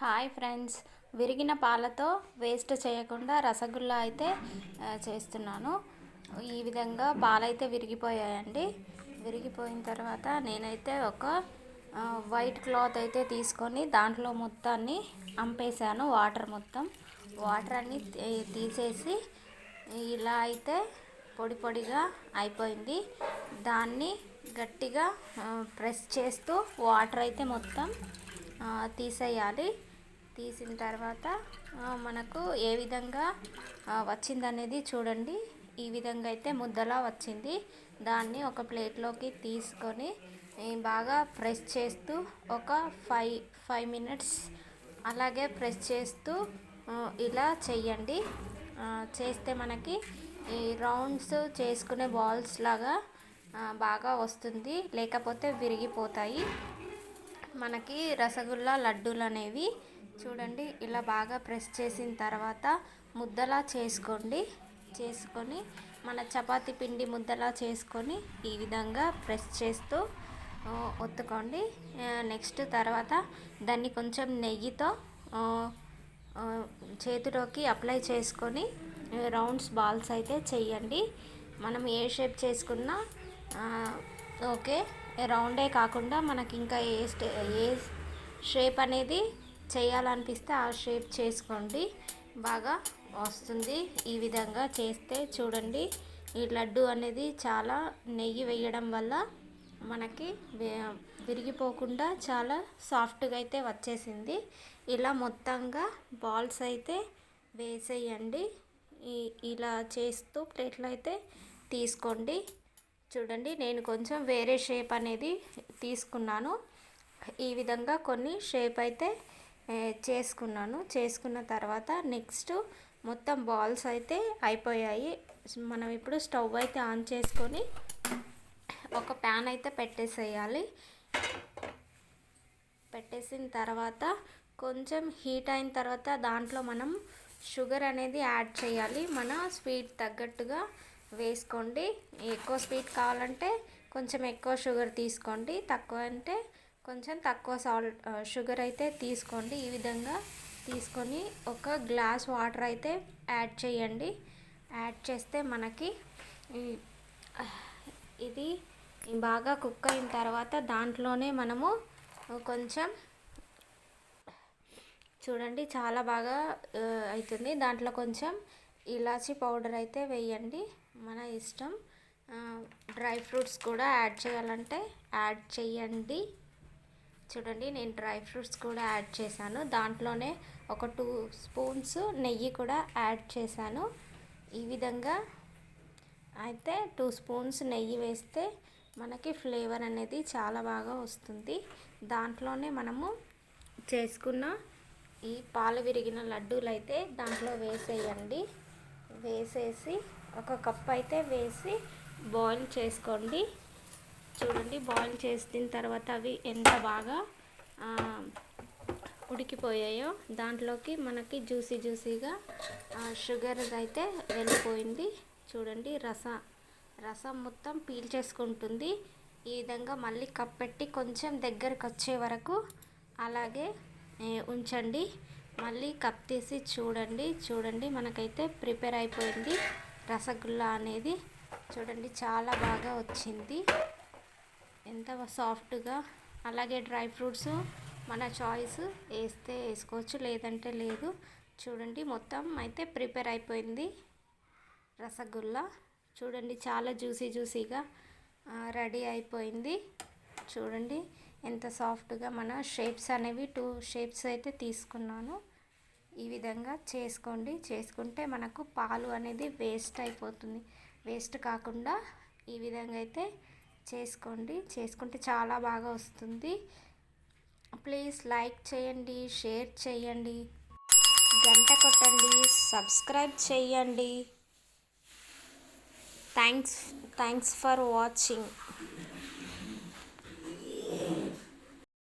Hi friends. విరిగిన పాలతో waste చేయకుండా రసగుల్లా అయితే చేస్తున్నాను. ఈ విధంగా పాలైతే విరిగిపోయాయండి. విరిగిపోయిన తర్వాత నేనైతే ఒక వైట్ క్లాత్ అయితే తీసుకొని దాంట్లో మొత్తాన్ని అంపేశాను వాటర్ మొత్తం. వాటర్ అన్ని తీసేసి ఇలా అయితే పొడి పొడిగా అయిపోయింది. దాన్ని గట్టిగా ప్రెస్ చేస్తూ వాటర్ అయితే మొత్తం తీసేయాలి. తీసిన తర్వాత మనకు ఏ విధంగా వచ్చిందనేది చూడండి. ఈ విధంగా అయితే ముద్దలా వచ్చింది. దాన్ని ఒక ప్లేట్లోకి తీసుకొని బాగా ప్రెస్ చేస్తూ ఒక ఫైవ్ ఫైవ్ మినిట్స్ అలాగే ప్రెస్ చేస్తూ ఇలా చెయ్యండి. చేస్తే మనకి ఈ రౌండ్స్ చేసుకునే బాల్స్ లాగా బాగా వస్తుంది. లేకపోతే విరిగిపోతాయి. మనకి రసగుల్లా లడ్డూలు అనేవి చూడండి ఇలా బాగా ప్రెస్ చేసిన తర్వాత ముద్దలా చేసుకోండి. చేసుకొని మన చపాతి పిండి ముద్దలా చేసుకొని ఈ విధంగా ప్రెస్ చేస్తూ ఒత్తుకోండి. నెక్స్ట్ తర్వాత దాన్ని కొంచెం నెయ్యితో చేతిలోకి అప్లై చేసుకొని రౌండ్స్ బాల్స్ అయితే చేయండి. మనం ఏ షేప్ చేసుకున్నా ఓకే రౌండే కాకుండా మనకి ఇంకా ఏ స్టే ఏ షేప్ అనేది చేయాలనిపిస్తే ఆ షేప్ చేసుకోండి. బాగా వస్తుంది. ఈ విధంగా చేస్తే చూడండి. ఈ లడ్డు అనేది చాలా నెయ్యి వేయడం వల్ల మనకి విరిగిపోకుండా చాలా సాఫ్ట్గా అయితే వచ్చేసింది. ఇలా మొత్తంగా బాల్స్ అయితే వేసేయండి. ఇలా చేస్తూ ప్లేట్లు అయితే తీసుకోండి. చూడండి నేను కొంచెం వేరే షేప్ అనేది తీసుకున్నాను. ఈ విధంగా కొన్ని షేప్ అయితే చేసుకున్నాను. చేసుకున్న తర్వాత నెక్స్ట్ మొత్తం బాల్స్ అయితే అయిపోయాయి. మనం ఇప్పుడు స్టవ్ అయితే ఆన్ చేసుకొని ఒక ప్యాన్ అయితే పెట్టేసేయాలి. పెట్టేసిన తర్వాత కొంచెం హీట్ అయిన తర్వాత దాంట్లో మనం షుగర్ అనేది యాడ్ చేయాలి. మన స్వీట్ తగ్గట్టుగా వేసుకోండి. ఎక్కువ స్వీట్ కావాలంటే కొంచెం ఎక్కువ షుగర్ తీసుకోండి. తక్కువ అంటే కొంచెం తక్కువ సాల్ట్ షుగర్ అయితే తీసుకోండి. ఈ విధంగా తీసుకొని ఒక గ్లాస్ వాటర్ అయితే యాడ్ చేయండి. యాడ్ చేస్తే మనకి ఇది బాగా కుక్ అయిన తర్వాత దాంట్లోనే మనము కొంచెం చూడండి చాలా బాగా అవుతుంది దాంట్లో కొంచెం ఇలాచీ పౌడర్ అయితే వేయండి. మన ఇష్టం డ్రై ఫ్రూట్స్ కూడా యాడ్ చేయాలంటే యాడ్ చేయండి. చూడండి నేను డ్రై ఫ్రూట్స్ కూడా యాడ్ చేశాను. దాంట్లోనే ఒక టూ స్పూన్స్ నెయ్యి కూడా యాడ్ చేశాను. ఈ విధంగా అయితే టూ స్పూన్స్ నెయ్యి వేస్తే మనకి ఫ్లేవర్ అనేది చాలా బాగా వస్తుంది. దాంట్లోనే మనము చేసుకున్న ఈ పాలు విరిగిన లడ్డూలు అయితే దాంట్లో వేసేయండి. వేసేసి ఒక కప్ అయితే వేసి బాయిల్ చేసుకోండి. చూడండి బాయిల్ చేసిన తర్వాత అవి ఎంత బాగా ఉడికిపోయాయో. దాంట్లోకి మనకి జ్యూసీ జ్యూసీగా షుగర్ అయితే వెళ్ళిపోయింది. చూడండి రసం రసం మొత్తం పీల్ చేసుకుంటుంది. ఈ విధంగా మళ్ళీ కప్పెట్టి కొంచెం దగ్గరకు వచ్చే వరకు అలాగే ఉంచండి. మళ్ళీ కప్ తీసి చూడండి చూడండి మనకైతే ప్రిపేర్ అయిపోయింది రసగుల్లా అనేది. చూడండి చాలా బాగా వచ్చింది. ఎంత సాఫ్ట్గా అలాగే డ్రై ఫ్రూట్స్ మన చాయిస్ వేస్తే వేసుకోవచ్చు లేదంటే లేదు. చూడండి మొత్తం అయితే ప్రిపేర్ అయిపోయింది. రసగుల్లా చూడండి చాలా జ్యూసీ జ్యూసీగా రెడీ అయిపోయింది. చూడండి ఎంత సాఫ్ట్గా మన షేప్స్ అనేవి టూ షేప్స్ అయితే తీసుకున్నాను. ఈ విధంగా చేసుకోండి. చేసుకుంటే మనకు పాలు అనేది వేస్ట్ అయిపోతుంది. వేస్ట్ కాకుండా ఈ విధంగా అయితే చేసుకోండి. చేసుకుంటే చాలా బాగా వస్తుంది. ప్లీజ్ లైక్ చేయండి షేర్ చేయండి. గంట కొట్టండి సబ్స్క్రైబ్ చేయండి. Thanks thanks for watching.